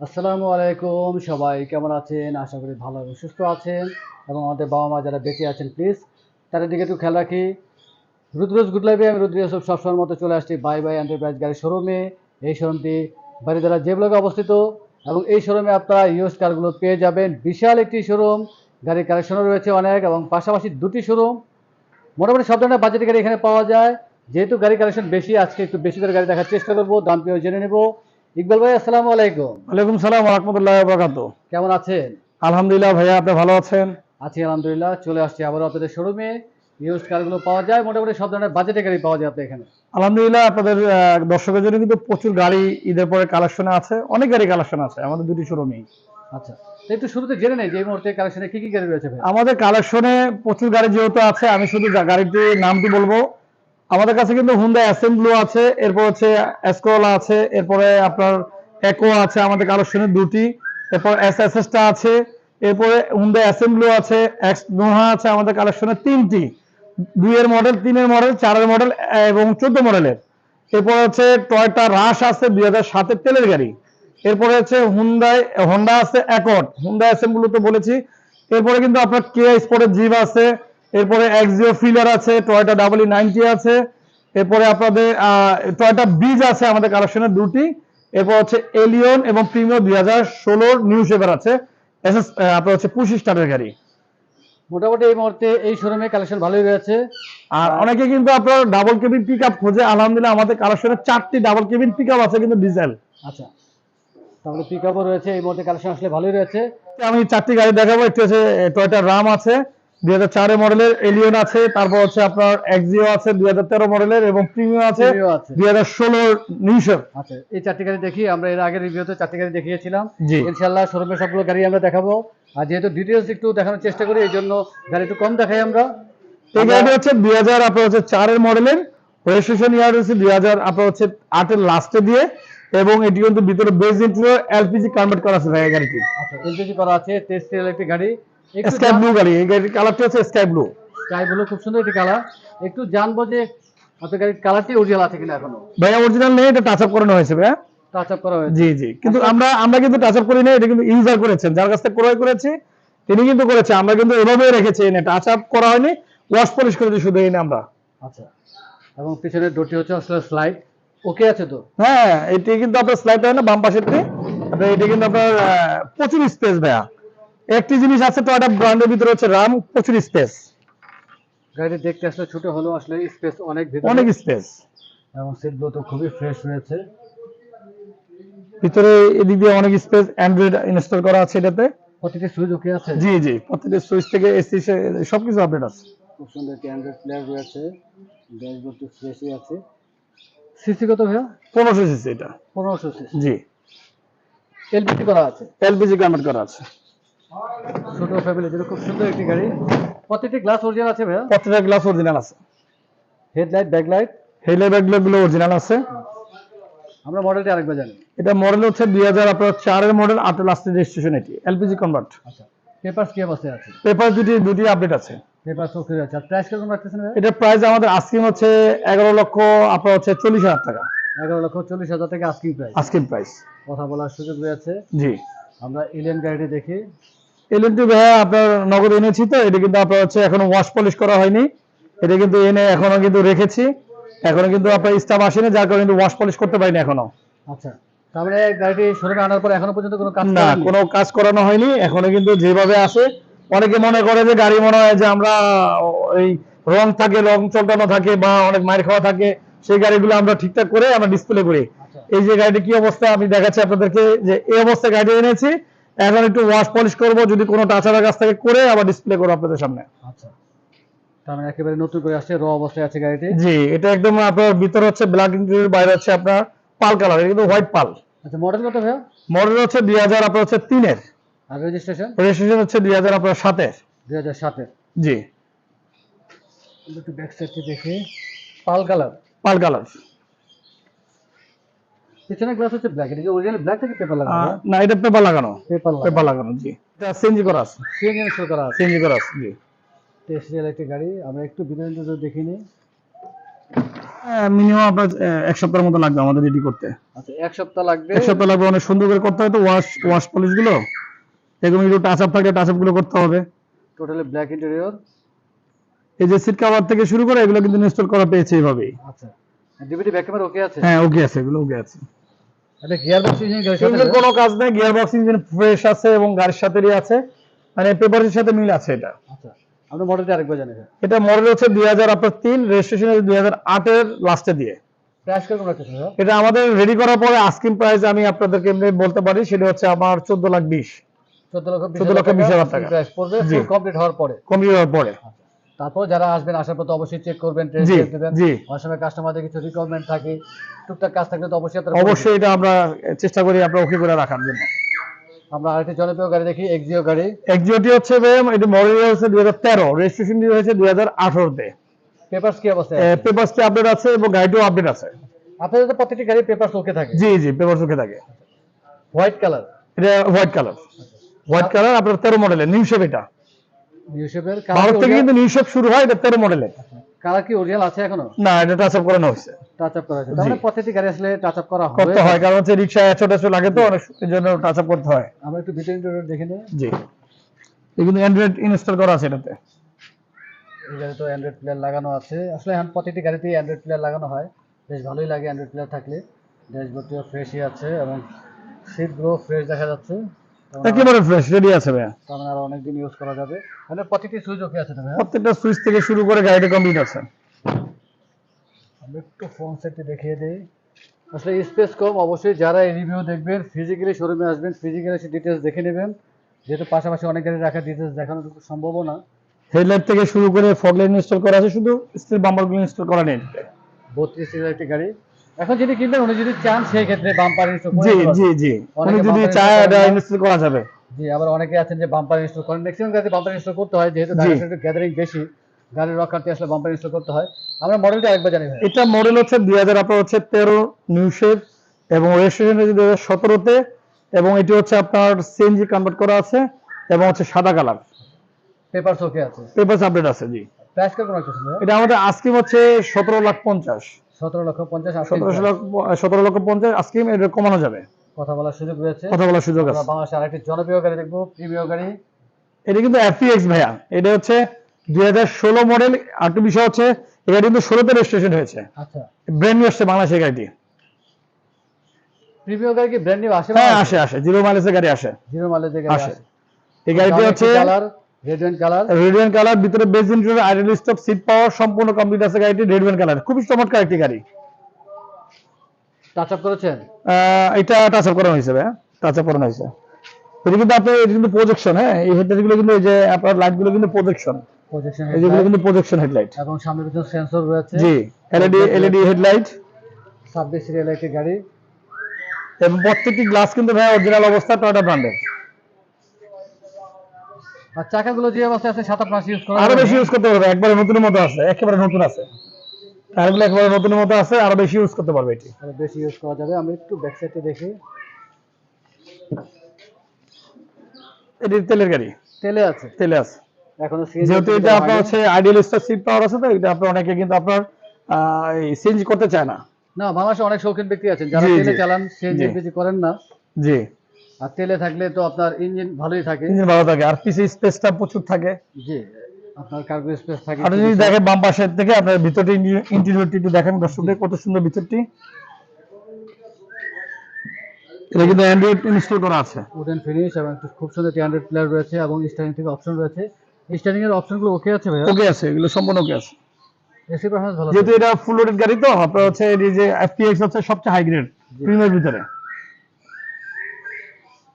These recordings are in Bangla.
আসসালামু আলাইকুম, সবাই কেমন আছেন? আশা করি ভালো এবং সুস্থ আছেন। এবং আমাদের বাবা মা যারা বেঁচে আছেন প্লিজ তাদের দিকে একটু খেয়াল রাখি। রুদ্রজ গুড আমি রুদ্র ইউসুফ সবসময়ের মতো চলে আসছি বাই বাই এন্টারপ্রাইজ গাড়ির শোরুমে এই শোরুমটি বাড়িদারা যে ব্লকে অবস্থিত। এবং এই শোরুমে আপনারা ইউজ কারগুলো পেয়ে যাবেন। বিশাল একটি শোরুম গাড়ির কালেকশনও রয়েছে অনেক এবং পাশাপাশি দুটি শোরুম মোটামুটি সব ধরনের বাজেটের গাড়ি এখানে পাওয়া যায়। যেহেতু গাড়ি কালেকশন বেশি, আজকে একটু বেশি করে গাড়ি দেখার চেষ্টা করব, দাম পেয়েও জেনে নেব। ইকবাল ভাই আসসালামু আলাইকুম। ওয়ালাইকুম সালাম রহমতুল্লাহ বরকাত কেমন আছেন? আলহামদুলিল্লাহ ভাইয়া আপনি ভালো আছেন? আছি আলহামদুলিল্লাহ। চলে আসছি আবার আপনাদের শোরুমে। ইউজ কারগুলো পাওয়া যায় মোটামুটি সব ধরনের বাজেটের গাড়ি পাওয়া যায় এখানে। আলহামদুলিল্লাহ আপনাদের দর্শকের জন্য কিন্তু প্রচুর গাড়ি ঈদের পরে কালেকশনে আছে। অনেক গাড়ি কালেকশন আছে আমাদের দুটি শোরুমেই। আচ্ছা তো একটু শুরুতে জেনে নেই যে এই মুহূর্তে কালেকশনে কি কি গাড়ি রয়েছে ভাই? আমাদের কালেকশনে প্রচুর গাড়ি যেহেতু আছে আমি শুধু গাড়িটির নামটি বলব। আমাদের কাছে কিন্তু হুন্ডা অ্যাসেম্বলো আছে, এরপর হচ্ছে এসকোলা আছে, এরপরে আপনার একো আছে, আমাদের কালেকশনে দুটি, এরপর এস এস আছে, এরপরে হুন্ডা অ্যাসেম্বলো আছে এক্স নোহা আছে, আমাদের কালেকশনে তিনটি, দুইয়ের মডেল তিনের মডেল চারের মডেল এবং চোদ্দ মডেলের এরপর হচ্ছে টয়টা রাশ আছে, দুই হাজার সাতের তেলের গাড়ি। এরপরে হচ্ছে হুন্ডাই হন্ডা আছে অ্যাকর্ড হুন্ডা অ্যাসেম্বলি তো বলেছি। এরপরে কিন্তু আপনার কে স্পোর্টের জিপ আছে এরপরে এক্সিও ফিলার আছে টয়টা ডাবল নাইনটি আছে এরপরে আপনাদের টয়টা ব্রিজ আছে আমাদের কালেকশনের দুটি এরপর হচ্ছে এলিয়ন এবং প্রিমিয়ার দুই হাজার ষোলোর নিউ শেপার আছে এসএস আপনার হচ্ছে পঁচিশ স্টারের গাড়ি। মোটামুটি এই মুহূর্তে এই শোরুমে কালেকশন ভালোই রয়েছে। আর অনেকে কিন্তু আপনার ডাবল কেবিন পিক আপ খোঁজে আলহামদুলিল্লাহ আমাদের কালেকশনে চারটি ডাবল কেবিন পিক আপ আছে কিন্তু ডিজেল আচ্ছা তাহলে পিক আপও রয়েছে এই মুহূর্তে কালেকশন আসলে ভালোই রয়েছে। আমি চারটি গাড়ি দেখাবো একটি হচ্ছে টয়টা রাম আছে দুই হাজার চারের মডেলের এলিয়ন আছে তারপর হচ্ছে আপনার এক্সিও আছে দুই হাজার তেরো মডেলের এবং প্রিমিয়াম আছে। দুই হাজার ষোলোর নিউশেপ আচ্ছা এই চারটি গাড়ি দেখি আমরা এর আগের রিভিউতে চারটি গাড়ি দেখিয়েছিলাম। ইনশাল্লাহ শোরুমে সবগুলো গাড়ি আমরা দেখাবো। আর যেহেতু ডিটেলস একটু দেখানোর চেষ্টা করি এই জন্য গাড়ি একটু কম দেখাই আমরা। এই গাড়িটি হচ্ছে দুই হাজার আপনার হচ্ছে চারের মডেলের। রেজিস্ট্রেশন ইয়ার হচ্ছে দুই হাজার আপনার হচ্ছে আটের লাস্টে দিয়ে। এবং এটি কিন্তু ভিতরে বেজ ইন্টেরিয়র এলপিজি কনভার্ট করা আছে এই গাড়িটি। আচ্ছা এলপিজি করা আছে টেস্ট একটি গাড়ি। স্কাই ব্লু গাড়ি এই গাড়ির কালারটি হচ্ছে স্কাই ব্লু স্কাই ব্লু খুব সুন্দর একটি কালার একটু জানব যে আপনার গাড়ির কালারটি অরিজিনাল আছে কিনা এখনও। ভাইয়া অরিজিনাল নেই এটা টাচ আপ করানো হয়েছে ভাইয়া। টাচ আপ করা হয়েছে। জি জি। কিন্তু আমরা আমরা কিন্তু টাচ আপ করি না এটা কিন্তু ইউজার করেছেন। যার কাছ থেকে ক্রয় করেছি তিনি কিন্তু করেছে। আমরা কিন্তু এভাবেই রেখেছি এনে টাচ আপ করা হয়নি ওয়াশ পলিশ করেছি শুধু এনে আমরা আচ্ছা। এবং পিছনের ডোরটি হচ্ছে আসলে স্লাইড ওকে আছে তো? হ্যাঁ এটি কিন্তু আপনার স্লাইড হয় না বাম পাশেরটি। আপনার এটি কিন্তু আপনার প্রচুর স্পেস ভাইয়া। একটি জিনিস আছে তো একটা ব্র্যান্ডের ভিতরে হচ্ছে রাম প্রচুর স্পেস গাড়িটি দেখতে আসলে ছোট হলেও আসলে স্পেস অনেক ভিতরে। অনেক স্পেস এবং সিটগুলো তো খুবই ফ্রেশ রয়েছে। ভিতরে এদিক দিয়ে অনেক স্পেস অ্যান্ড্রয়েড ইনস্টল করা আছে এটাতে। প্রতিটি সুইচ ওকে আছে? জি জি প্রত্যেকটি সুইচ থেকে এসি সবকিছু আপডেট আছে। খুব সুন্দর একটি অ্যান্ড্রয়েড প্লেয়ার রয়েছে। ড্যাশবোর্ডটি ফ্রেশই আছে। সিসি কত ভাইয়া? পনেরোশো সিসি এটা। পনেরোশো সিসি জি। এলপিজি করা আছে? এলপিজি কনভার্ট করা আছে। ছোট ফ্যামিলির জন্য খুব সুন্দর একটি গাড়ি। প্রতিটি গ্লাস অরিজিনাল আছে ভাইয়া? প্রত্যেকটা গ্লাস অরিজিনাল আছে। হেডলাইট ব্যাকলাইট হেলে ব্যাগগুলো গুলো অরিজিনাল আছে। আমরা মডেলটি আরেকবার জানি। এটা মডেল হচ্ছে দুই হাজার আপনার চারের মডেল রেজিস্ট্রেশন এটি এলপিজি কনভার্ট আচ্ছা। পেপারস কি অবস্থায় আছে? পেপার দুটি দুটি আপডেট আছে। পেপারস ওকে আছে। আর প্রাইস রাখতেছেন এটার প্রাইস আমাদের আস্কিং হচ্ছে এগারো লক্ষ আপনার হচ্ছে চল্লিশ হাজার টাকা। এগারো লক্ষ চল্লিশ হাজার টাকা আস্কিং প্রাইস আস্কিং প্রাইস কথা বলার সুযোগ রয়েছে। জি। আমরা ইলেন গাড়িটি দেখি। এলএনটি ভাইয়া আপনার নগদ এনেছি তো এটা কিন্তু আপনার হচ্ছে এখনও ওয়াশ পলিশ করা হয়নি। এটা কিন্তু এনে এখনও কিন্তু রেখেছি। এখনও কিন্তু আপনার স্টাফ আসেনি যার কারণে কিন্তু ওয়াশ পলিশ করতে পারিনি এখনও। আচ্ছা তারপরে গাড়িটি শোরুমে আনার পর এখনও পর্যন্ত কোনো কাজ না কোনো কাজ করানো হয়নি এখনও কিন্তু যেভাবে আছে। অনেকে মনে করে যে গাড়ি মনে হয় যে আমরা এই রং থাকে রং চলটানো থাকে বা অনেক মায়ের খাওয়া থাকে সেই গাড়িগুলো আমরা ঠিকঠাক করে আমরা ডিসপ্লে করি। এই যে গাড়িটি কি অবস্থা আমি দেখাচ্ছি আপনাদেরকে যে এই অবস্থায় গাড়ি এনেছি। এখন একটু ওয়াশ পলিশ করব যদি কোনো টাচারের কাছ থেকে করে আবার ডিসপ্লে করব আপনাদের সামনে। আচ্ছা। তার মানে একেবারে নতুন করে আসছে র অবস্থায় আছে গাড়িটি? জি এটা একদম আপনার ভিতরে হচ্ছে ব্ল্যাক ইন্টেরিয়র বাইরে হচ্ছে আপনার পাল কালার কিন্তু হোয়াইট পাল। আচ্ছা মডেল কত ভাইয়া? মডেল হচ্ছে দুই হাজার আপনার হচ্ছে তিনের। আর রেজিস্ট্রেশন রেজিস্ট্রেশন হচ্ছে দুই হাজার আপনার জি। একটু ব্যাক সাইডটি দেখি। পাল কালার পাল কালার পিছনে গ্লাস হচ্ছে ব্ল্যাক এটা অরিজিনাল ব্ল্যাক থেকে পেপার লাগানো? না এটা পেপার লাগানো। পেপার পেপার লাগানো জি। এটা সিএনজি করা আছে। সিএনজি ইনস্টল করা আছে। সিএনজি করা আছে জি। টেস্ট রিয়েল একটি গাড়ি আমরা একটু বিনোদন দেখে নিই মিনিমাম আপনার এক সপ্তাহের মতো লাগবে আমাদের রেডি করতে। আচ্ছা এক সপ্তাহ লাগবে। এক সপ্তাহ লাগবে অনেক সুন্দর করে করতে হয় তো ওয়াশ ওয়াশ পলিশগুলো। এরকম একটু টাচ আপ টাচ আপগুলো করতে হবে। টোটালি ব্ল্যাক ইন্টেরিয়র এই যে সিট কভার থেকে শুরু করে এগুলো কিন্তু ইনস্টল করা পেয়েছে এইভাবেই। আচ্ছা। ডিভিডি ব্যাক ক্যামেরা ওকে আছে? হ্যাঁ ওকে আছে এগুলো ওকে আছে। ইঞ্জিন কোনো কাজ নেই গিয়ার বক্স ইঞ্জিন ফ্রেশ আছে এবং গাড়ির সাথেই আছে। মানে পেপারের সাথে মিল আছে এটা। আচ্ছা আপনি মডেলটা আরেকবার জানেন এটা মডেল হচ্ছে দুই হাজার আপনার তিন রেজিস্ট্রেশন দুই হাজার আটের লাস্টে দিয়ে। প্রাইস রাখতেছেন স্যার এটা আমাদের রেডি করার পরে আস্কিং প্রাইস আমি আপনাদেরকে এমনি বলতে পারি সেটা হচ্ছে আমার চোদ্দ লাখ বিশ। চোদ্দ লক্ষ 14 লক্ষ 20 হাজার টাকা। প্রাইস পড়বে কমপ্লিট হওয়ার পরে। কমপ্লিট হওয়ার পরে। তারপর যারা আসবেন আসার পর তো অবশ্যই চেক করবেন টেস্ট দেবেন। জি। অনেক সময় কাস্টমারদের কিছু রিকোয়ারমেন্ট থাকে টুকটাক কাজ থাকলে তো অবশ্যই আপনারা অবশ্যই এটা আমরা চেষ্টা করি আমরা ওকে করে রাখার জন্য। আমরা আরেকটি জনপ্রিয় গাড়ি দেখি এক্সিও গাড়ি। এক্সিওটি হচ্ছে ম্যাম এটা মডেল হচ্ছে দুই হাজার তেরো রেজিস্ট্রেশন দিয়ে হয়েছে দুই হাজার আঠারোতে। পেপারস কি অবস্থা আছে? পেপারসটি আপডেট আছে এবং গাড়িটিও আপডেট আছে। আপনাদের তো প্রত্যেকটি গাড়ি পেপারস ওকে থাকে। জি জি পেপার চোখে থাকে। হোয়াইট কালার এটা হোয়াইট কালার হোয়াইট কালার আপনার তেরো মডেলের নিউ শেপ এটা। নিউ শেপের ভারত থেকে কিন্তু নিউ শুরু হয় এটা তেরো মডেলের কালার কি অরিজিনাল আছে এখনও? না এটা টাচ আপ করানো হয়েছে। টাচ আপ করা আছে তার মানে প্রত্যেকটি গাড়ি আসলে টাচ আপ করা হবে। করতে হয় কারণ হচ্ছে রিক্সা এচো টেচো লাগে তো অনেক জন্য টাচ আপ করতে হয়। আমরা একটু ভিতরে ইন্টেরিয়র দেখে নিই। জি। এই অ্যান্ড্রয়েড ইনস্টল করা আছে এটাতে। এই তো অ্যান্ড্রয়েড প্লেয়ার লাগানো আছে। আসলে এখন প্রত্যেকটি গাড়িতেই অ্যান্ড্রয়েড প্লেয়ার লাগানো হয়। বেশ ভালোই লাগে অ্যান্ড্রয়েড প্লেয়ার থাকলে। ড্যাশবোর্ডটিও ফ্রেশই আছে এবং সিটগুলো ফ্রেশ দেখা যাচ্ছে। একেবারে ফ্রেশ রেডি আছে ভাইয়া। তার আরও ইউজ করা যাবে। মানে প্রত্যেকটি সুইচ ওকে আছে ভাইয়া? প্রত্যেকটা সুইচ থেকে শুরু করে গাড়িটা কমপ্লিট আছে। আমরা একটু ফোন সেটটি দেখিয়ে দিই। আসলে স্পেস কম অবশ্যই যারা এই রিভিউ দেখবেন ফিজিক্যালি শোরুমে আসবেন ফিজিক্যালি সে ডিটেলস দেখে নেবেন। যেহেতু পাশাপাশি অনেক গাড়ি রাখার ডিটেলস দেখানোটুকু সম্ভবও না। হেডলাইট থেকে শুরু করে ফগ লাইট ইনস্টল করা আছে শুধু স্টিল বাম্পারগুলো ইনস্টল করা নেই। বত্রিশ সিটের একটি গাড়ি। এখন যিনি কিনবেন উনি যদি চান সেই ক্ষেত্রে বাম্পার ইনস্টল জি জি জি। উনি যদি চায় এটা ইনস্টল করা যাবে। জি আবার অনেকে আছেন যে বাম্পার ইনস্টল করেন। ম্যাক্সিমাম গাড়িতে বাম্পার ইনস্টল করতে হয় যেহেতু। ঢাকা গ্যাদারিং বেশি গাড়ির রক্ষার্থে আসলে বাম্পার ইনস্টল করতে হয়। আমরা মডেলটা আরেকবার জানি এটা মডেল হচ্ছে দুই হাজার আপনার হচ্ছে তেরো নিউ শেপ এবং রেজিস্ট্রেশন হচ্ছে দুই হাজার সতেরোতে এবং এটি হচ্ছে আপনার সিএনজি কনভার্ট করা আছে এবং হচ্ছে সাদা কালার পেপারস ওকে আছে। পেপার আপডেট আছে জি। প্রাইস রাখতেছেন ভাই? এটা আমাদের আস্কিম হচ্ছে সতেরো লাখ পঞ্চাশ। সতেরো লক্ষ পঞ্চাশ আশি সতেরোশো লক্ষ সতেরো লক্ষ পঞ্চাশ আস্কিম এটা কমানো যাবে। কথা বলার সুযোগ রয়েছে। কথা বলার সুযোগ আছে। বাংলাদেশে আরেকটি জনপ্রিয় গাড়ি দেখব প্রিমিয় গাড়ি। এটা কিন্তু এফপিএক্স ভাইয়া। এটা হচ্ছে দুই হাজার ষোলো মডেল আর একটা বিষয় হচ্ছে এটা কিন্তু ষোলোতে রেজিস্ট্রেশন হয়েছে। আচ্ছা। ব্র্যান্ড নিউ আসছে বাংলাদেশের গাড়িটি। প্রিমিয় গাড়ি কি ব্র্যান্ড নিউ আসে হ্যাঁ আসে আসে। জিরো মাইলেজের গাড়ি আসে। জিরো মাইলেজের গাড়ি আসে। আসে। এই গাড়িটি হচ্ছে colour red and colour radiant colour ভিতরে beige interior idle stop seat power সম্পূর্ণ কমপ্লিট আছে গাড়িটি রেডিয়ান কালার খুবই চমৎকার একটি গাড়ি। টাচ আপ করেছেন? এটা টাচ আপ করানো হয়েছে ভাইয়া। টাচ আপ করানো হয়েছে। এটা কিন্তু আপনার এটা কিন্তু প্রজেকশন হ্যাঁ? এই হেডলাইটগুলো কিন্তু এই যে আপনার কিন্তু প্রজেকশন প্রজেকশন এই কিন্তু প্রজেকশন হেডলাইট এবং সামনে পিছনে সেন্সর রয়েছে। জি এলইডি এলইডি হেডলাইট ছাব্বিশ সিরিয়াল একটি গাড়ি। এবং প্রত্যেকটি গ্লাস কিন্তু ভাই অরিজিনাল অবস্থা টয়টা ব্র্যান্ডের আর চাকাগুলো যে অবস্থায় আছে সাত আট মাস ইউজ করা আরও বেশি ইউজ করতে পারবে একবারে নতুনের মতো আছে একেবারে নতুন আছে। টায়ারগুলো একেবারে নতুনের মতো আছে আরও বেশি ইউজ করতে পারবে এটি। আরও বেশি ইউজ করা যাবে আমি একটু ব্যাক সাইডে দেখি। এটি তেলের গাড়ি? তেলে আছে। তেলে আছে। এখনও যেহেতু এটা আপনার হচ্ছে আইডিয়াল স্টার সিট পাওয়ার আছে তো এটা আপনার অনেকে কিন্তু আপনার চেঞ্জ করতে চায় না। না বাংলাদেশে অনেক শৌখিন ব্যক্তি আছেন যারা তেলে চালান সে জি। যে করেন না। জি। আর তেলে থাকলে তো আপনার ইঞ্জিন ভালোই থাকে। ইঞ্জিন ভালো থাকে। আর পিছে স্পেসটা প্রচুর থাকে। জি আপনার কার্গো স্পেস থাকে। আপনি যদি দেখেন বাম পাশের থেকে আপনার ভিতরটি ইন্টেরিয়রটি একটু দেখেন দর্শকদের কত সুন্দর ভিতরটি। এটা কিন্তু অ্যান্ড্রয়েড ইনস্টল করা আছে। উডেন ফিনিশ এবং খুব সুন্দর টি প্লেয়ার রয়েছে এবং স্টারিং থেকে অপশন রয়েছে। স্টারিং এর অপশনগুলো ওকে আছে ভাইয়া? ওকে আছে এগুলো সম্পূর্ণ ওকে আছে। এসি পারফরম্যান্স ভালো যেহেতু এটা ফুল লোডেড গাড়ি তো আপনার হচ্ছে এই যে এফপিএক্স হচ্ছে সবচেয়ে হাই গ্রেড প্রিমিয়ার ভিতরে।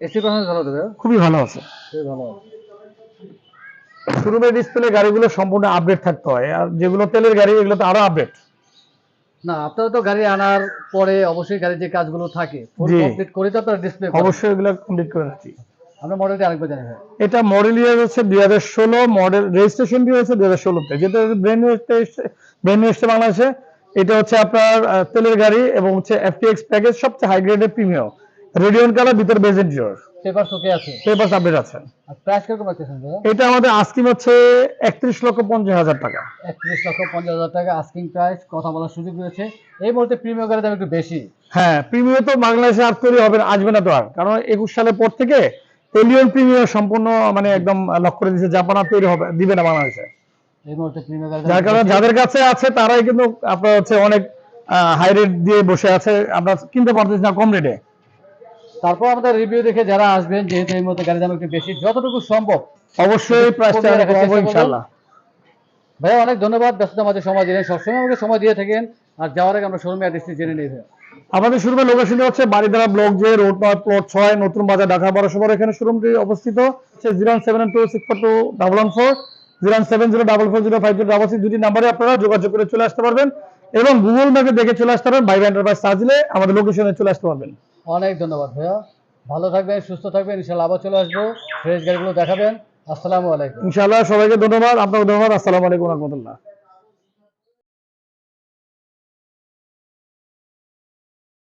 এসি পারফরম্যান্স ভালো দেবে খুবই ভালো আছে। খুবই ভালো আছে। শোরুমের ডিসপ্লে গাড়িগুলো সম্পূর্ণ আপডেট থাকতে হয় আর যেগুলো তেলের গাড়ি এগুলো তো আরও আপডেট না আপনারা তো গাড়ি আনার পরে অবশ্যই গাড়ির যে কাজগুলো থাকে ফুল জি। কমপ্লিট করে তো আপনারা ডিসপ্লে অবশ্যই এগুলো কমপ্লিট করে রাখছি। আমরা মডেলটি আরেকবার জানি ভাই এটা মডেল ইয়ার হচ্ছে দুই হাজার ষোলো মডেল রেজিস্ট্রেশন দিয়ে হচ্ছে দুই হাজার ষোলোতে। যেটা ব্র্যান্ড নিউ ব্র্যান্ড নিউ এসছে বাংলাদেশে এটা হচ্ছে আপনার আহ, তেলের গাড়ি এবং হচ্ছে এফটিএক্স প্যাকেজ সবচেয়ে হাই গ্রেডের প্রিমিয়াম রেডিয়ন কালার ভিতর বেজেন্ট পেপার ওকে আছে। পেপার আপডেট আছে। আর প্রাইস রাখতেছেন দাদা এটা আমাদের আস্কিম হচ্ছে একত্রিশ লক্ষ পঞ্চাশ হাজার টাকা। একত্রিশ লক্ষ পঞ্চাশ হাজার টাকা আস্কিং প্রাইস কথা বলার সুযোগ রয়েছে। এই মুহূর্তে প্রিমিয়াম গাড়ির দাম একটু বেশি। হ্যাঁ প্রিমিয়ার তো বাংলাদেশে আর তৈরি হবে না, আসবে না তো আর। কারণ একুশ সালের পর থেকে এলিয়ন প্রিমিয়ার সম্পূর্ণ মানে একদম লক করে দিয়েছে। জাপান আর তৈরি হবে দিবে না বাংলাদেশে। এই মুহূর্তে প্রিমিয়াম গাড়ির যার কারণে যাদের কাছে আছে তারাই কিন্তু আপনার হচ্ছে অনেক হাই রেট দিয়ে বসে আছে। আমরা কিনতে পারতেছি না কম রেটে তারপর আমাদের রিভিউ দেখে যারা আসবেন যেহেতু এই মুহূর্তে গাড়ির দাম একটু বেশি যতটুকু সম্ভব অবশ্যই প্রাইসটা ভাইয়া অনেক ধন্যবাদ। ব্যস্ততার মাঝে সময় দিলেন। সবসময় আমাকে সময় দিয়ে থাকেন। আর যাওয়ার আগে আমরা শোরুমে অ্যাড্রেসটি জেনে নিই ভাইয়া। আমাদের শোরুমের লোকেশনটা হচ্ছে বাড়িধারা ব্লক যে রোড নয় প্লট ছয় নতুন বাজার ঢাকা বারো সবার এখানে শোরুমটি অবস্থিত। হচ্ছে zero seven two six four two double one four zero seven zero double four zero five zero double six দুটি নাম্বারে আপনারা যোগাযোগ করে চলে আসতে পারবেন। এবং গুগল ম্যাপে দেখে চলে আসতে পারবেন। বাইরে এন্টারপ্রাইজ সার্চ দিলে আমাদের লোকেশনে চলে আসতে পারবেন। অনেক ধন্যবাদ ভাইয়া। ভালো থাকবেন, সুস্থ থাকবেন ইনশাল্লাহ আবার চলে আসব। ফ্রেশ গাড়িগুলো দেখাবেন। আসসালামু আলাইকুম। ইনশাল্লাহ সবাইকে ধন্যবাদ, আপনাকে ধন্যবাদ। আসসালামু আলাইকুম রহমতুল্লাহ।